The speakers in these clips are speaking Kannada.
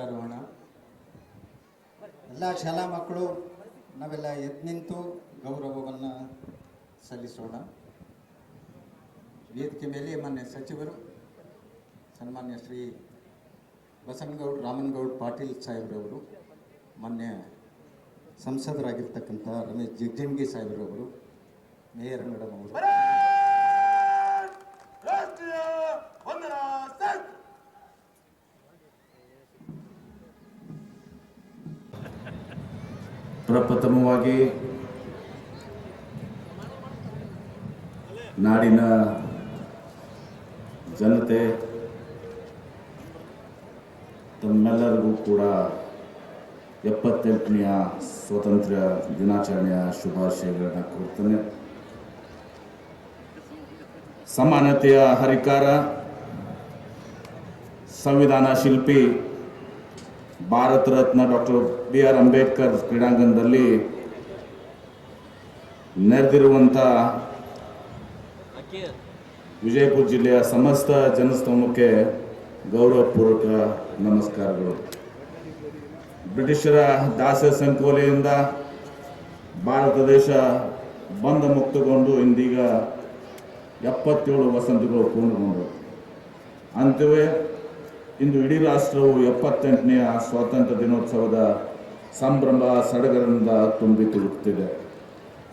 ಧ್ವಜಾರೋಹಣ ಎಲ್ಲ ಶಾಲಾ ಮಕ್ಕಳು ನಾವೆಲ್ಲ ಎದ್ದು ನಿಂತು ಗೌರವವನ್ನು ಸಲ್ಲಿಸೋಣ. ವೇದಿಕೆ ಮೇಲೆ ಮಾನ್ಯ ಸಚಿವರು, ಸನ್ಮಾನ್ಯ ಶ್ರೀ ಬಸನಗೌಡ, ರಾಮನಗೌಡ ಪಾಟೀಲ್ ಸಾಹೇಬ್ರವರು, ಮಾನ್ಯ ಸಂಸದರಾಗಿರ್ತಕ್ಕಂಥ ರಮೇಶ್ ಜಿಗ್ಜಿಂಗಿ ಸಾಹೇಬ್ರವರು, ಮೇಯರ್ ಮೇಡಮ್ ಅವರು. ಪ್ರಪ್ರಥಮವಾಗಿ ನಾಡಿನ ಜನತೆ ತಮ್ಮೆಲ್ಲರಿಗೂ ಕೂಡ ಎಪ್ಪತ್ತೆಂಟನೆಯ ಸ್ವಾತಂತ್ರ್ಯ ದಿನಾಚರಣೆಯ ಶುಭಾಶಯಗಳನ್ನು ಕೋರ್ತೇನೆ. ಸಮಾನತೆಯ ಹರಿಕಾರ ಸಂವಿಧಾನ ಶಿಲ್ಪಿ Bharat Ratna doctor B R Ambedkar ಕ್ರೀಡಾಂಗಣದಲ್ಲಿ ನೆರೆದಿರುವಂಥ ವಿಜಯಪುರ ಜಿಲ್ಲೆಯ ಸಮಸ್ತ ಜನಸ್ತೋಮಕ್ಕೆ ಗೌರವಪೂರ್ವಕ ನಮಸ್ಕಾರಗಳು. ಬ್ರಿಟಿಷರ ದಾಸ ಸಂಕೋಲೆಯಿಂದ ಭಾರತ ದೇಶ ಬಂದ ಮುಕ್ತಗೊಂಡು ಇಂದೀಗ ಎಪ್ಪತ್ತೇಳು ವಸಂತಗಳು ಪೂರ್ಣಗೊಂಡವು ಅಂತೆಯೇ ಇಂದು ಇಡೀ ರಾಷ್ಟ್ರವು ಎಪ್ಪತ್ತೆಂಟನೆಯ ಸ್ವಾತಂತ್ರ್ಯ ದಿನೋತ್ಸವದ ಸಂಭ್ರಮ ಸಡಗರದಿಂದ ತುಂಬಿ ತುಳುಕ್ತಿದೆ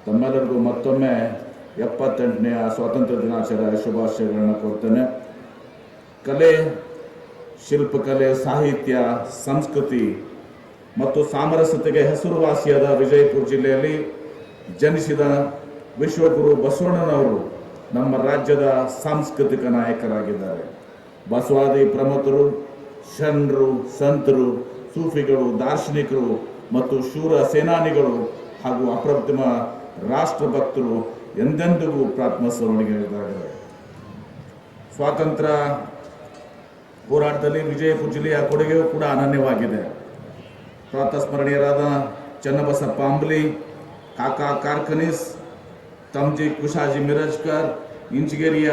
ತಮ್ಮೆಲ್ಲರಿಗೂ ಮತ್ತೊಮ್ಮೆ ಎಪ್ಪತ್ತೆಂಟನೆಯ ಸ್ವಾತಂತ್ರ್ಯ ದಿನಾಚರಣೆಯ ಶುಭಾಶಯಗಳನ್ನು ಕೊಡ್ತೇನೆ ಕಲೆ, ಶಿಲ್ಪಕಲೆ, ಸಾಹಿತ್ಯ, ಸಂಸ್ಕೃತಿ ಮತ್ತು ಸಾಮರಸ್ಯತೆಗೆ ಹೆಸರುವಾಸಿಯಾದ ವಿಜಯಪುರ ಜಿಲ್ಲೆಯಲ್ಲಿ ಜನಿಸಿದ ವಿಶ್ವಗುರು ಬಸವಣ್ಣನವರು ನಮ್ಮ ರಾಜ್ಯದ ಸಾಂಸ್ಕೃತಿಕ ನಾಯಕರಾಗಿದ್ದಾರೆ. ಬಸವಾದಿ ಪ್ರಮುಖರು ಶರಣರು ಸಂತರು, ಸೂಫಿಗಳು, ದಾರ್ಶನಿಕರು ಮತ್ತು ಶೂರ ಸೇನಾನಿಗಳು ಹಾಗೂ ಅಪ್ರತಿಮ ರಾಷ್ಟ್ರಭಕ್ತರು ಎಂದೆಂದಿಗೂ ಪ್ರಾತ್ಮಸ್ಮರಣೆಗಳಿದ್ದಾರೆ ಸ್ವಾತಂತ್ರ್ಯ ಹೋರಾಟದಲ್ಲಿ ವಿಜಯಪುರ ಜಿಲ್ಲೆಯ ಕೊಡುಗೆಯೂ ಕೂಡ ಅನನ್ಯವಾಗಿದೆ. ಪ್ರಾತಸ್ಮರಣೀಯರಾದ ಚನ್ನಬಸಪ್ಪ ಅಂಬ್ಲಿ, ಕಾಕಾ ಕಾರ್ಕನಿಸ್, ತಮ್ಜಿ ಕುಶಾಜಿ ಮಿರಜ್ಕರ್ ಇಂಚಿಗೇರಿಯ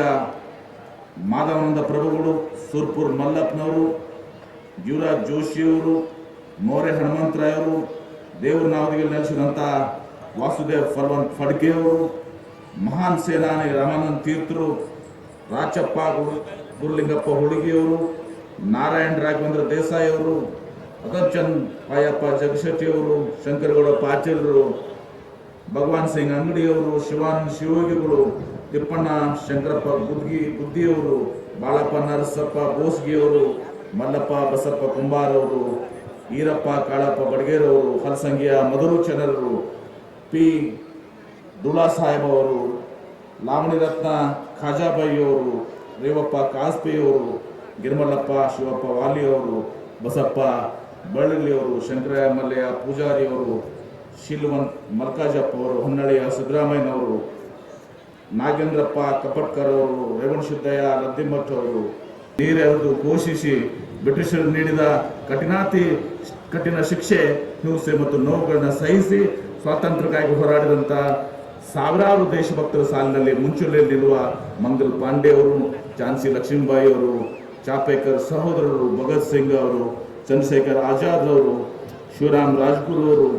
ಮಾಧವಾನಂದ ಪ್ರಭುಗಳು, ಸುರ್ಪುರ್ ಮಲ್ಲಪ್ಪನವರು, ಯುವರಾಜ್ ಜೋಶಿಯವರು ಮೌರ್ಯ ಹನುಮಂತರಾಯವರು, ದೇವ್ರ ನಾವದಿಗೆ ನೆಲೆಸಿದಂಥ ವಾಸುದೇವ್ ಫರ್ವನ್ ಫಡ್ಕೆಯವರು ಮಹಾನ್ ಸೇನಾನಿ ರಾಮಾನಂದ ತೀರ್ಥರು, ರಾಚಪ್ಪ ಗುರು, ಗುರುಲಿಂಗಪ್ಪ ಹುಡುಗಿಯವರು, ನಾರಾಯಣ ರಾಘವೇಂದ್ರ ದೇಸಾಯಿ ಅವರು ಅಗರ್ಚಂದ್ ಪಾಯಪ್ಪ ಜಗಶೆಟ್ಟಿಯವರು, ಶಂಕರಗೌಡ ಪಾಟೀಲರು ಭಗವಾನ್ ಸಿಂಗ್ ಅಂಗಡಿಯವರು ಶಿವಾನಂದ ಶಿವಯೋಗಿಗಳು, ತಿಪ್ಪಣ್ಣ ಶಂಕರಪ್ಪ ಗುದ್ಗಿ ಬುದ್ಧಿಯವರು, ಬಾಳಪ್ಪ ನರಸಪ್ಪ ಬೋಸ್ಗಿಯವರು, ಮಲ್ಲಪ್ಪ ಬಸಪ್ಪ ಕುಂಬಾರವರು, ಈರಪ್ಪ ಕಾಳಪ್ಪ ಬಡಗೇರವರು, ಹಲಸಂಗಿಯ ಮಧುರು ಚನರರು ಪಿ. ದುಳಾ ಸಾಹೇಬ್ ಅವರು, ಲಾವಣಿ ರತ್ನ ಖಾಜಾಬಾಯಿ ಅವರು, ರೇವಪ್ಪ ಕಾಸ್ಪಿಯವರು, ಗಿರ್ಮಲ್ಲಪ್ಪ ಶಿವಪ್ಪ ವಾಲಿಯವರು ಬಸಪ್ಪ ಬಳ್ಳಿಯವರು ಶಂಕರ ಮಲ್ಲಯ್ಯ ಪೂಜಾರಿಯವರು ಶಿಲ್ವಂತ್ ಮಲ್ಕಾಜಪ್ಪ ಅವರು ಹೊನ್ನಳಿಯ ಸಿದ್ದರಾಮಯ್ಯನವರು ನಾಗೇಂದ್ರಪ್ಪ ಕಪಟ್ಕರ್ ಅವರು ರೇವಣ್ ಸಿದ್ದಯ್ಯ ಲದ್ದಿಮಠ್ ಅವರು ನೀರೆರೆದು ಘೋಷಿಸಿ ಬ್ರಿಟಿಷರು ನೀಡಿದ ಕಠಿಣಾತಿ ಕಠಿಣ ಶಿಕ್ಷೆ, ಹಿಂಸೆ ಮತ್ತು ನೋವುಗಳನ್ನು ಸಹಿಸಿ ಸ್ವಾತಂತ್ರ್ಯಕ್ಕಾಗಿ ಹೋರಾಡಿದಂಥ ಸಾವಿರಾರು ದೇಶಭಕ್ತರ ಸಾಲಿನಲ್ಲಿ ಮುಂಚೂಣಿಯಲ್ಲಿರುವ ಮಂಗಲ್ ಪಾಂಡೆ ಅವರು, ಝಾನ್ಸಿ ಲಕ್ಷ್ಮೀಬಾಯಿ ಅವರು, ಚಾಪೇಕರ್ ಸಹೋದರರು ಭಗತ್ ಸಿಂಗ್ ಅವರು, ಚಂದ್ರಶೇಖರ್ ಆಜಾದ್ ಅವರು, ಶಿವರಾಮ್ ರಾಜ್ಗುರು ಅವರು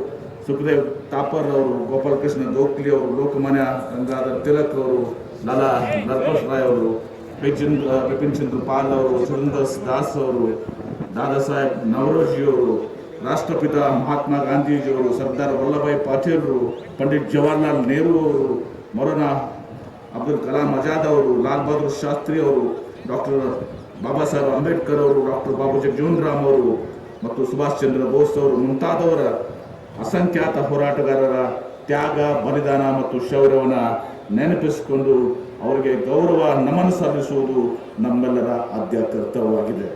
ಸುಖದೇವ್ ತಾಪರ್ ಅವರು ಗೋಪಾಲಕೃಷ್ಣ ಗೋಖಲೆ ಅವರು, ಲೋಕಮಾನ್ಯ ಗಂಗಾಧರ್ ತಿಲಕ್ ಅವರು ಲಾಲಾ ನರಪತ್ ರಾಯ್ ಅವರು, ಬಿಪಿನ್ ಬಿಪಿನ್ ಚಂದ್ರ ಪಾಲ್ ಅವರು, ಸುರೇಂದ್ರ ದಾಸ್ ಅವರು, ದಾದಾ ಸಾಹೇಬ್ ನವರೋಜಿಯವರು ರಾಷ್ಟ್ರಪಿತ ಮಹಾತ್ಮ ಗಾಂಧೀಜಿಯವರು ಸರ್ದಾರ್ ವಲ್ಲಭಾಯ್ ಪಟೇಲ್ರು ಪಂಡಿತ್ ಜವಾಹರ್ಲಾಲ್ ನೆಹರು ಅವರು ಮೊರನಾ ಅಬ್ದುಲ್ ಕಲಾಂ ಆಜಾದ್ ಅವರು, ಲಾಲ್ ಬಹದ್ದೂರ್ ಶಾಸ್ತ್ರಿ ಅವರು, ಡಾಕ್ಟರ್ ಬಾಬಾ ಸಾಹೇಬ್ ಅಂಬೇಡ್ಕರ್ ಅವರು, ಡಾಕ್ಟರ್ ಬಾಬು ಜಗಜೀವನ್ ರಾಮ್ ಅವರು ಮತ್ತು ಸುಭಾಷ್ ಚಂದ್ರ ಬೋಸ್ ಅವರು ಮುಂತಾದವರ ಅಸಂಖ್ಯಾತ ಹೋರಾಟಗಾರರ ತ್ಯಾಗ ಬಲಿದಾನ ಮತ್ತು ಶೌರ್ಯವನ್ನು ನೆನಪಿಸಿಕೊಂಡು ಅವರಿಗೆ ಗೌರವ ನಮನ ಸಲ್ಲಿಸುವುದು ನಮ್ಮೆಲ್ಲರ ಆದ್ಯ ಕರ್ತವ್ಯವಾಗಿದೆ.